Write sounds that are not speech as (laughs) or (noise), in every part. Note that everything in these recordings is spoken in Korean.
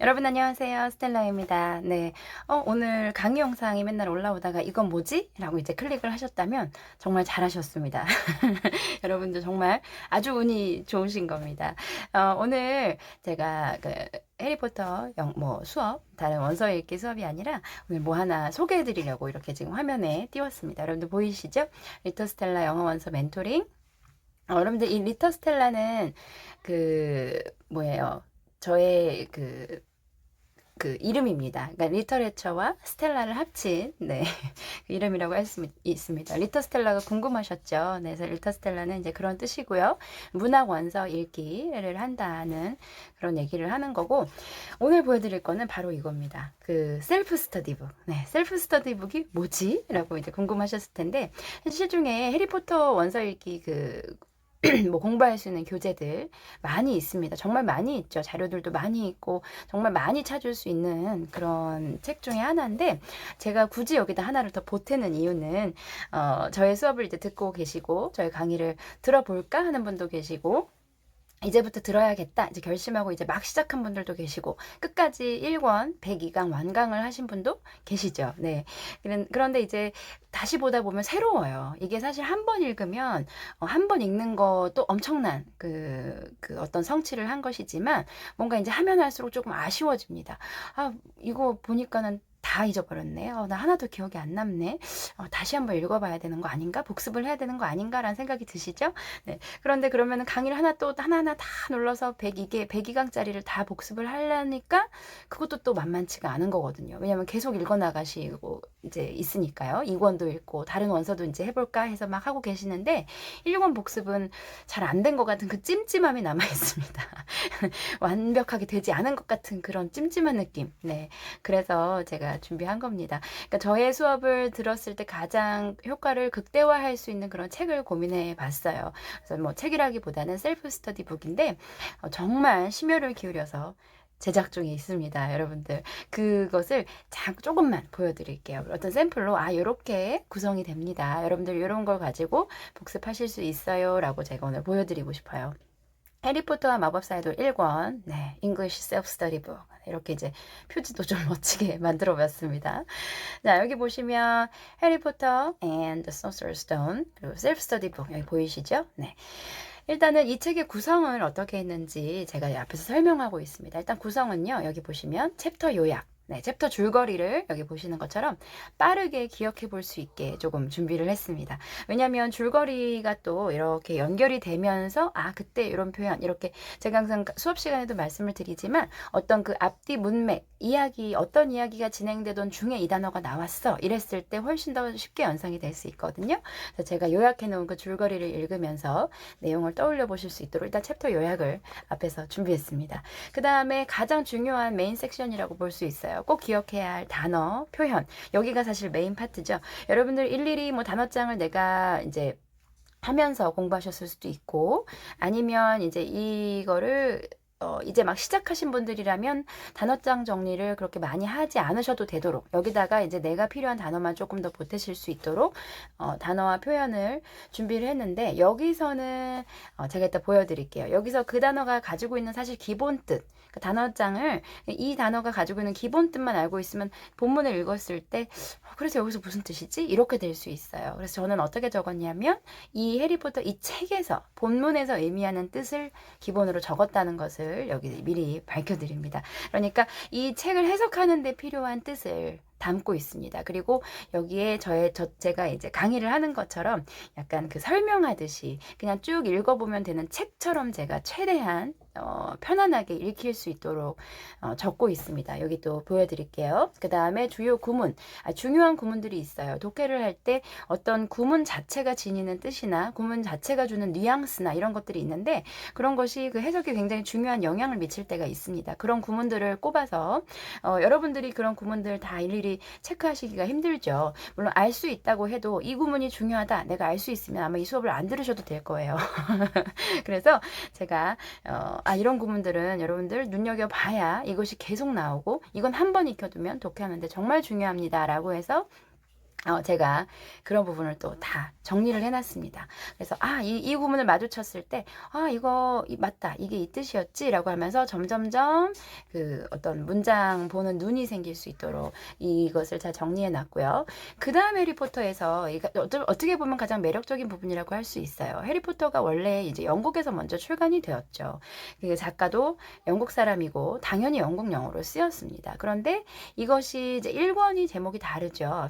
여러분 안녕하세요. 스텔라입니다. 네. 어, 오늘 강의 영상이 맨날 올라오다가 이건 뭐지? 라고 이제 클릭을 하셨다면 정말 잘하셨습니다. (laughs) 여러분들 정말 아주 운이 좋으신 겁니다. 어, 오늘 제가 그 해리포터 영, 뭐 수업, 다른 원서 읽기 수업이 아니라 오늘 뭐 하나 소개해 드리려고 이렇게 지금 화면에 띄웠습니다. 여러분들 보이시죠? 리터 스텔라 영어 원서 멘토링. 어, 여러분들 이 리터 스텔라는 그 뭐예요? 저의 그, 그 이름입니다. 그러니까 리터레처와 스텔라를 합친 네, (laughs) 그 이름이라고 할 수 있습니다. 리터 스텔라가 궁금하셨죠? 네, 그래서 리터 스텔라는 이제 그런 뜻이고요. 문학 원서 읽기를 한다는 그런 얘기를 하는 거고 오늘 보여드릴 거는 바로 이겁니다. 그 셀프 스터디북. 네, 셀프 스터디북이 뭐지? 라고 이제 궁금하셨을 텐데 시중에 해리포터 원서 읽기 그 (clears throat) 뭐 공부할 수 있는 교재들 많이 있습니다. 정말 많이 있죠. 자료들도 많이 있고 정말 많이 찾을 수 있는 그런 책 중에 하나인데 제가 굳이 여기다 하나를 더 보태는 이유는 어, 저의 수업을 이제 듣고 계시고 저의 강의를 들어볼까 하는 분도 계시고 이제부터 들어야겠다 이제 결심하고 이제 막 시작한 분들도 계시고 끝까지 1권 102강 완강을 하신 분도 계시죠. 네. 그런데 이제 다시 보다 보면 새로워요. 이게 사실 한 번 읽으면 어, 한번 읽는 것도 엄청난 그, 그 어떤 성취를 한 것이지만 뭔가 이제 하면 할수록 조금 아쉬워집니다. 아, 이거 보니까는 다 잊어버렸네. 어, 나 하나도 기억이 안 남네. 어, 다시 한번 읽어봐야 되는 거 아닌가? 복습을 해야 되는 거 아닌가라는 생각이 드시죠? 네. 그런데 그러면 강의를 하나 또 하나하나 다 눌러서 102개, 102강짜리를 다 복습을 하려니까 그것도 또 만만치가 않은 거거든요. 왜냐면 계속 읽어나가시고 이제 있으니까요. 2권도 읽고 다른 원서도 이제 해볼까 해서 막 하고 계시는데 1권 복습은 잘 안 된 것 같은 그 찜찜함이 남아 있습니다. (laughs) 완벽하게 되지 않은 것 같은 그런 찜찜한 느낌. 네. 그래서 제가 준비한 겁니다. 그러니까 저의 수업을 들었을 때 가장 효과를 극대화할 수 있는 그런 책을 고민해 봤어요. 그래서 뭐 책이라기보다는 셀프 스터디 북인데 어, 정말 심혈을 기울여서 제작 중에 있습니다. 여러분들. 그것을 자, 조금만 보여드릴게요. 어떤 샘플로, 아, 요렇게 구성이 됩니다. 여러분들 이런 걸 가지고 복습하실 수 있어요. 라고 제가 오늘 보여드리고 싶어요. 해리포터와 마법사의 돌 1권, 네, English Self-Study Book. 이렇게 이제 표지도 좀 (laughs) 멋지게 만들어 봤습니다. 자, 여기 보시면 해리포터 and the Sorcerer's Stone, 그리고 Self-Study Book, 여기 보이시죠? 네. 일단은 이 책의 구성을 어떻게 했는지 제가 앞에서 설명하고 있습니다. 일단 구성은요, 여기 보시면 챕터 요약, 네, 챕터 줄거리를 여기 보시는 것처럼 빠르게 기억해 볼 수 있게 조금 준비를 했습니다. 왜냐하면 줄거리가 또 이렇게 연결이 되면서 아 그때 이런 표현 이렇게 제가 항상 수업 시간에도 말씀을 드리지만 어떤 그 앞뒤 문맥 이야기 어떤 이야기가 진행되던 중에 이 단어가 나왔어 이랬을 때 훨씬 더 쉽게 연상이 될 수 있거든요. 그래서 제가 요약해 놓은 그 줄거리를 읽으면서 내용을 떠올려 보실 수 있도록 일단 챕터 요약을 앞에서 준비했습니다. 그 다음에 가장 중요한 메인 섹션이라고 볼 수 있어요. 꼭 기억해야 할 단어, 표현. 여기가 사실 메인 파트죠. 여러분들 일일이 뭐 단어장을 내가 이제 하면서 공부하셨을 수도 있고 아니면 이제 이거를 어, 이제 막 시작하신 분들이라면 단어장 정리를 그렇게 많이 하지 않으셔도 되도록 여기다가 이제 내가 필요한 단어만 조금 더 보태실 수 있도록 어, 단어와 표현을 준비를 했는데 여기서는 어, 제가 이따 보여드릴게요. 여기서 그 단어가 가지고 있는 사실 기본 뜻 그 단어장을 이 단어가 가지고 있는 기본 뜻만 알고 있으면 본문을 읽었을 때 어, 그래서 여기서 무슨 뜻이지? 이렇게 될 수 있어요. 그래서 저는 어떻게 적었냐면 이 해리포터 이 책에서 본문에서 의미하는 뜻을 기본으로 적었다는 것을 뜻을 여기 미리 밝혀드립니다. 그러니까 이 책을 해석하는 데 필요한 뜻을 담고 있습니다. 그리고 여기에 저의 저 제가 이제 강의를 하는 것처럼 약간 그 설명하듯이 그냥 쭉 읽어보면 되는 책처럼 제가 최대한 어, 편안하게 읽힐 수 있도록 어, 적고 있습니다. 여기 또 보여드릴게요. 그 다음에 주요 구문, 아, 중요한 구문들이 있어요. 독해를 할 때 어떤 구문 자체가 지니는 뜻이나 구문 자체가 주는 뉘앙스나 이런 것들이 있는데 그런 것이 그 해석에 굉장히 중요한 영향을 미칠 때가 있습니다. 그런 구문들을 꼽아서 어, 여러분들이 그런 구문들 다 일일이 체크하시기가 힘들죠. 물론 알 수 있다고 해도 이 구문이 중요하다. 내가 알 수 있으면 아마 이 수업을 안 들으셔도 될 거예요. (laughs) 그래서 제가 어, 아 이런 구문들은 여러분들 눈여겨 봐야 이것이 계속 나오고 이건 한 번 익혀두면 독해하는데 정말 중요합니다라고 해서 어, 제가 그런 부분을 또 다 정리를 해놨습니다. 그래서 아, 이, 이 부분을 마주쳤을 때, 아, 이거 이- 맞다, 이게 이 뜻이었지 라고 하면서 점점점 그 어떤 문장 보는 눈이 생길 수 있도록 이것을 잘 정리해놨고요. 그 다음 해리포터에서 어떠- 어떻게 보면 가장 매력적인 부분이라고 할 수 있어요. 해리포터가 원래 이제 영국에서 먼저 출간이 되었죠. 그 작가도 영국 사람이고 당연히 영국 영어로 쓰였습니다. 그런데 이것이 이제 1권이 제목이 다르죠.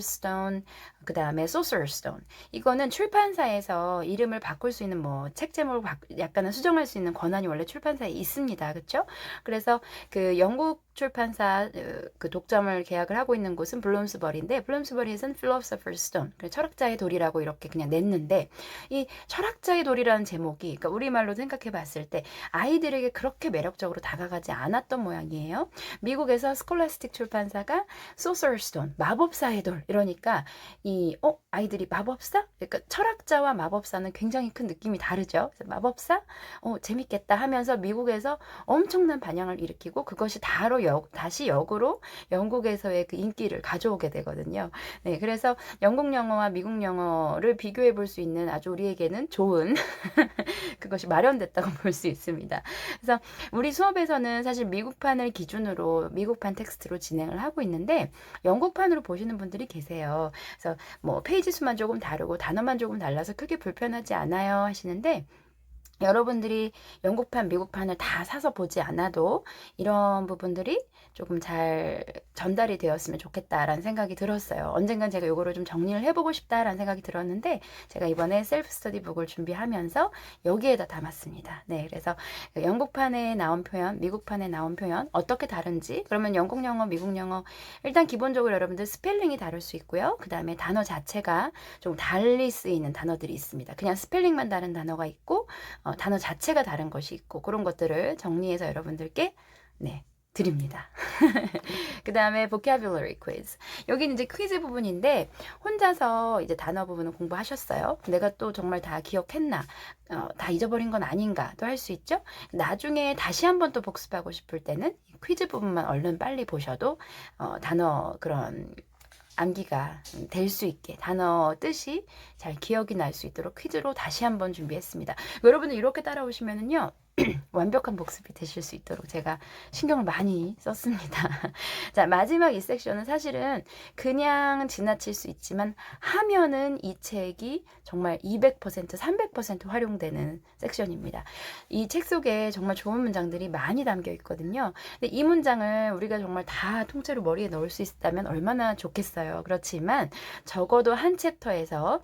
stone 그 다음에 Sorcerer's Stone. 이거는 출판사에서 이름을 바꿀 수 있는 뭐 책 제목을 바- 약간은 수정할 수 있는 권한이 원래 출판사에 있습니다. 그렇죠? 그래서 그 영국 출판사 어, 그 독점을 계약을 하고 있는 곳은 블룸스버리인데 블룸스버리에서는 Philosopher's Stone, 그 철학자의 돌이라고 이렇게 그냥 냈는데 이 철학자의 돌이라는 제목이 그러니까 우리말로 생각해 봤을 때 아이들에게 그렇게 매력적으로 다가가지 않았던 모양이에요. 미국에서 스콜라스틱 출판사가 소서럴 스톤 마법사의 돌 이러니까 이어 아이들이 마법사 그러니까 철학자와 마법사는 굉장히 큰 느낌이 다르죠. 그래서 마법사 어 재밌겠다 하면서 미국에서 엄청난 반향을 일으키고 그것이 다로 역, 다시 역으로 영국에서의 그 인기를 가져오게 되거든요. 네, 그래서 영국 영어와 미국 영어를 비교해 볼 수 있는 아주 우리에게는 좋은 (laughs) 그것이 마련됐다고 (laughs) 볼 수 있습니다. 그래서 우리 수업에서는 사실 미국판을 기준으로 미국판 텍스트로 진행을 하고 있는데 영국판으로 보시는 분들이 계세요. 그래서 뭐 페이지 수만 조금 다르고 단어만 조금 달라서 크게 불편하지 않아요 하시는데 여러분들이 영국판, 미국판을 다 사서 보지 않아도 이런 부분들이 조금 잘 전달이 되었으면 좋겠다라는 생각이 들었어요. 언젠간 제가 이거를 좀 정리를 해보고 싶다라는 생각이 들었는데 제가 이번에 셀프 스터디 북을 준비하면서 여기에다 담았습니다. 네, 그래서 그 영국판에 나온 표현, 미국판에 나온 표현 어떻게 다른지 그러면 영국 영어, 미국 영어 일단 기본적으로 여러분들 스펠링이 다를 수 있고요. 그 다음에 단어 자체가 좀 달리 쓰이는 단어들이 있습니다. 그냥 스펠링만 다른 단어가 있고 어, 단어 자체가 다른 것이 있고 그런 것들을 정리해서 여러분들께 네 드립니다. (laughs) 그 다음에 vocabulary quiz. 여기는 이제 퀴즈 부분인데 혼자서 이제 단어 부분을 공부하셨어요. 내가 또 정말 다 기억했나, 어, 다 잊어버린 건 아닌가도 할 수 있죠. 나중에 다시 한번 또 복습하고 싶을 때는 이 퀴즈 부분만 얼른 빨리 보셔도 어, 단어 그런 암기가 될 수 있게 단어 뜻이 잘 기억이 날 수 있도록 퀴즈로 다시 한번 준비했습니다. 여러분들 이렇게 따라오시면은요. (clears throat) 완벽한 복습이 되실 수 있도록 제가 신경을 많이 썼습니다. (laughs) 자, 마지막 이 섹션은 사실은 그냥 지나칠 수 있지만 하면은 이 책이 정말 200%, 300% 활용되는 섹션입니다. 이 책 속에 정말 좋은 문장들이 많이 담겨 있거든요. 근데 이 문장을 우리가 정말 다 통째로 머리에 넣을 수 있다면 얼마나 좋겠어요. 그렇지만 적어도 한 챕터에서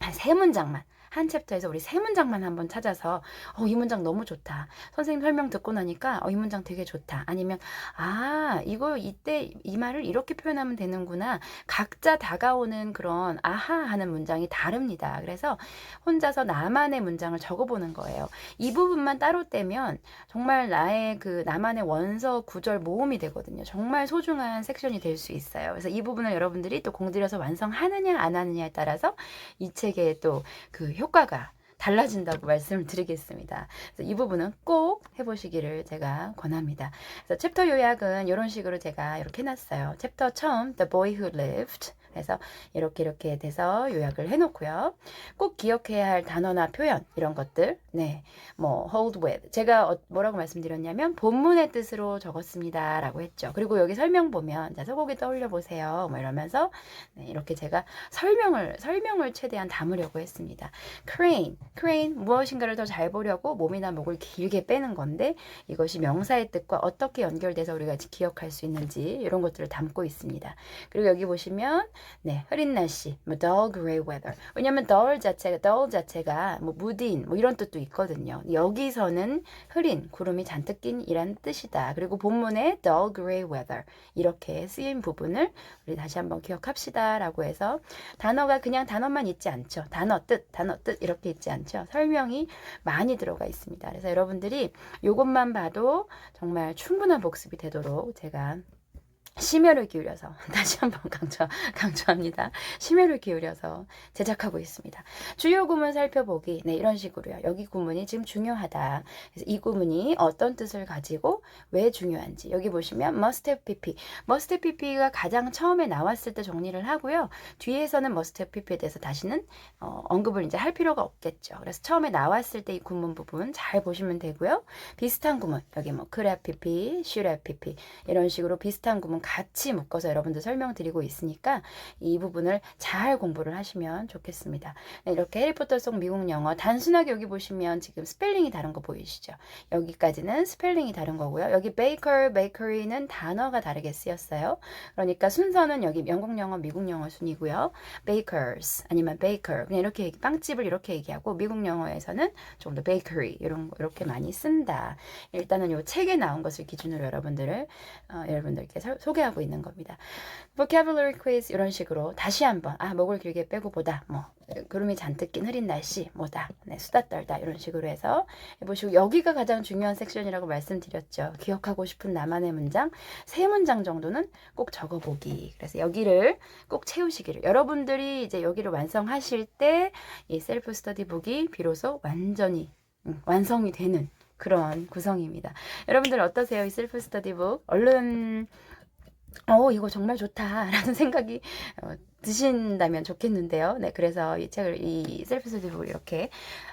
한 세 문장만 한 챕터에서 우리 세 문장만 한번 찾아서 어, 이 문장 너무 좋다. 선생님 설명 듣고 나니까 어, 이 문장 되게 좋다. 아니면 아, 이거 이때 이 말을 이렇게 표현하면 되는구나. 각자 다가오는 그런 아하 하는 문장이 다릅니다. 그래서 혼자서 나만의 문장을 적어보는 거예요. 이 부분만 따로 떼면 정말 나의 그 나만의 원서 구절 모음이 되거든요. 정말 소중한 섹션이 될 수 있어요. 그래서 이 부분을 여러분들이 또 공들여서 완성하느냐 안 하느냐에 따라서 이 책의 또그 효 과가 달라진다고 말씀을 드리겠습니다. 이 부분은 꼭 해보시기를 제가 권합니다. 챕터 요약은 이런 식으로 제가 이렇게 해놨어요. 챕터 처음 The Boy Who Lived 그래서 이렇게 이렇게 돼서 요약을 해놓고요. 꼭 기억해야 할 단어나 표현 이런 것들, 네, 뭐 hold with 제가 어- 뭐라고 말씀드렸냐면 본문의 뜻으로 적었습니다라고 했죠. 그리고 여기 설명 보면 자 소고기 떠올려 보세요. 뭐 이러면서 네, 이렇게 제가 설명을 설명을 최대한 담으려고 했습니다. crane, crane 무엇인가를 더 잘 보려고 몸이나 목을 길게 빼는 건데 이것이 명사의 뜻과 어떻게 연결돼서 우리가 기억할 수 있는지 이런 것들을 담고 있습니다. 그리고 여기 보시면 네, 흐린 날씨, 뭐 dull gray weather. 왜냐면 dull 자체가 dull 자체가 뭐 무딘 뭐 이런 뜻도 있거든요. 여기서는 흐린 구름이 잔뜩 낀이란 뜻이다. 그리고 본문에 dull gray weather 이렇게 쓰인 부분을 우리 다시 한번 기억합시다라고 해서 단어가 그냥 단어만 있지 않죠. 단어 뜻, 단어 뜻 이렇게 있지 않죠. 설명이 많이 들어가 있습니다. 그래서 여러분들이 이것만 봐도 정말 충분한 복습이 되도록 제가 심혈을 기울여서 (laughs) 다시 한번 강조, 강조합니다. 심혈을 기울여서 제작하고 있습니다. 주요 구문 살펴보기 네 이런 식으로요. 여기 구문이 지금 중요하다. 그래서 이 구문이 어떤 뜻을 가지고 왜 중요한지 여기 보시면 must have pp, must have pp가 가장 처음에 나왔을 때 정리를 하고요. 뒤에서는 must have pp에 대해서 다시는 어, 언급을 이제 할 필요가 없겠죠. 그래서 처음에 나왔을 때 이 구문 부분 잘 보시면 되고요. 비슷한 구문 여기 뭐 could have pp, should have pp 이런 식으로 비슷한 구문 같이 묶어서 여러분들 설명드리고 있으니까 이 부분을 잘 공부를 하시면 좋겠습니다. 네, 이렇게 해리포터 속 미국 영어 단순하게 여기 보시면 지금 스펠링이 다른 거 보이시죠? 여기까지는 스펠링이 다른 거고요. 여기 baker, bakery는 단어가 다르게 쓰였어요. 그러니까 순서는 여기 영국 영어, 미국 영어 순이고요. bakers 아니면 baker 그냥 이렇게 얘기- 빵집을 이렇게 얘기하고 미국 영어에서는 좀 더 bakery 이런 거 이렇게 많이 쓴다. 일단은 요 책에 나온 것을 기준으로 여러분들을 어, 여러분들께 서- 소개하고 있는 겁니다. vocabulary quiz 이런 식으로 다시 한번 아 목을 길게 빼고 보다 뭐 구름이 잔뜩 낀 흐린 날씨 뭐다 네, 수다 떨다 이런 식으로 해서 해보시고 여기가 가장 중요한 섹션이라고 말씀드렸죠. 기억하고 싶은 나만의 문장 세 문장 정도는 꼭 적어보기. 그래서 여기를 꼭 채우시기를 여러분들이 이제 여기를 완성하실 때 이 셀프 스터디 북이 비로소 완전히 음, 완성이 되는 그런 구성입니다. 여러분들 어떠세요? 이 셀프 스터디북 얼른 어 이거 정말 좋다라는 (laughs) 생각이 어, 드신다면 좋겠는데요. 네, 그래서 이 책을 이 셀프 스터디북을 이렇게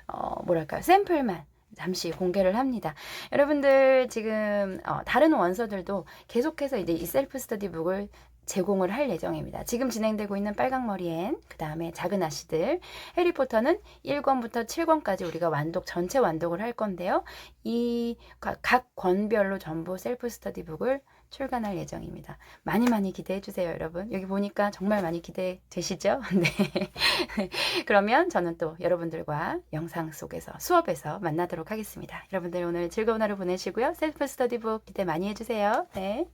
어, 뭐랄까 샘플만 잠시 공개를 합니다. 여러분들 지금 어, 다른 원서들도 계속해서 이제 이 셀프 스터디북을 제공을 할 예정입니다. 지금 진행되고 있는 빨강머리엔 그 다음에 작은 아씨들 해리포터는 1권부터 7권까지 우리가 완독 전체 완독을 할 건데요. 이 각 권별로 전부 셀프 스터디북을 출간할 예정입니다. 많이 많이 기대해 주세요, 여러분. 여기 보니까 정말 많이 기대되시죠? (laughs) 네. 그러면 저는 또 여러분들과 영상 속에서 수업에서 만나도록 하겠습니다. 여러분들 오늘 즐거운 하루 보내시고요. 셀프 스터디북 기대 많이 해 주세요. 네.